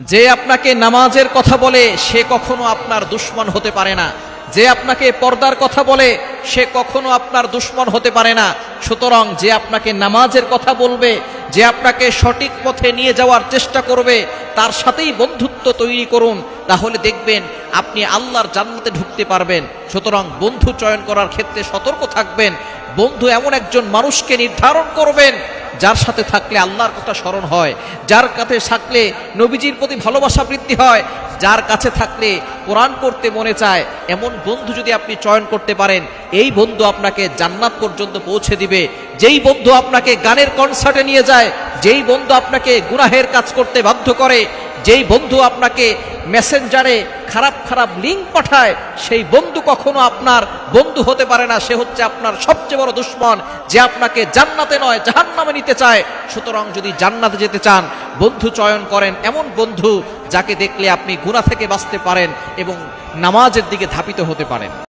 যে আপনাকে নামাজের কথা বলে, সে কখনো আপনার দুশ্মন হতে পারে না। যে আপনাকে পর্দার কথা বলে, সে কখনো আপনার দুশ্মন হতে পারে না। সুতরাং যে আপনাকে নামাজের কথা বলবে, যে আপনাকে সঠিক পথে নিয়ে যাওয়ার চেষ্টা করবে, তার সাথেই বন্ধুত্ব তৈরি করুন। তাহলে দেখবেন, আপনি আল্লাহর জান্নাতে ঢুকতে পারবেন। সুতরাং বন্ধু চয়ন করার ক্ষেত্রে সতর্ক থাকবেন। বন্ধু এমন একজন মানুষকে নির্ধারণ করবেন যার সাথে থাকলে আল্লাহর কথা স্মরণ হয়, যার কাছে থাকলে নবীজির প্রতি ভালোবাসা বৃদ্ধি হয়, যার কাছে থাকলে কোরআন করতে মনে চায়, এমন বন্ধু যদি আপনি চয়ন করতে পারেন, এই বন্ধু আপনাকে জান্নাত পর্যন্ত পৌঁছে দিবে। যেই বন্ধু আপনাকে গানের কনসার্টে নিয়ে যায়, যেই বন্ধু আপনাকে গুনাহের কাজ করতে বাধ্য করে, যেই বন্ধু আপনাকে মেসেঞ্জারে খারাপ খারাপ লিঙ্ক পাঠায়, সেই বন্ধু কখনো আপনার বন্ধু হতে পারে না, সে হচ্ছে আপনার সবচেয়ে বড় দুশ্মন, যে আপনাকে জান্নাতে নয়, জাহান্নামে নিতে চায়। সুতরাং যদি জান্নাতে যেতে চান, বন্ধু চয়ন করেন এমন বন্ধু যাকে দেখলে আপনি গুণা থেকে বাঁচতে পারেন এবং নামাজের দিকে ধাপিত হতে পারেন।